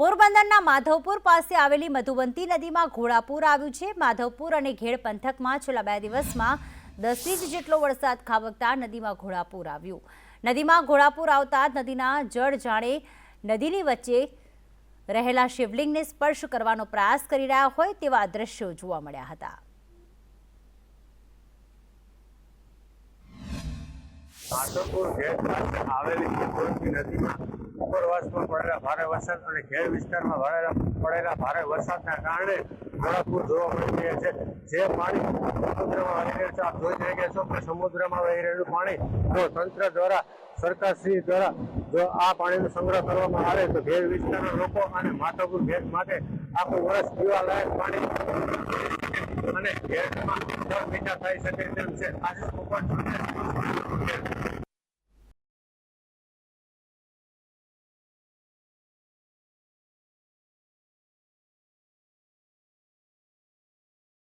પોરબંદરના માધવપુર પાસે આવેલી મધુવંતી નદીમાં ઘોડાપૂર આવ્યું છે. માધવપુર અને ઘેડ પંથકમાં છેલ્લા બે દિવસમાં દસ ઇંચ જેટલો વરસાદ ખાબકતા નદીમાં ઘોડાપૂર આવ્યું. નદીમાં ઘોડાપૂર આવતા નદીના જળ જાણે નદીની વચ્ચે રહેલા શિવલિંગને સ્પર્શ કરવાનો પ્રયાસ કરી રહ્યા હોય તેવા દ્રશ્યો જોવા મળ્યા હતા. માધવપુર આવેલી નદીમાં ઉપરવાસમાં પડેલા ભારે વરસાદ અને ખેડ વિસ્તારમાં વળેલા પડેલા ભારે વરસાદના કારણે ઘોડાપુર જોવા મળી રહ્યા છે. જે પાણી સમુદ્રમાં વહી રહ્યું છે, આપ જોઈ રહ્યા છો કે સમુદ્રમાં વહી રહેલું પાણી જો તંત્ર દ્વારા, સરકારશ્રી દ્વારા જો આ પાણીનો સંગ્રહ કરવામાં આવે તો ઘેડ વિસ્તારના લોકો અને માધવપુર ઘેડ માટે આખું વર્ષ પીવા લાયક પાણી અને ઘેડમાં દર મીઠા થઈ શકે તેમ છે. આશિષ પોપટ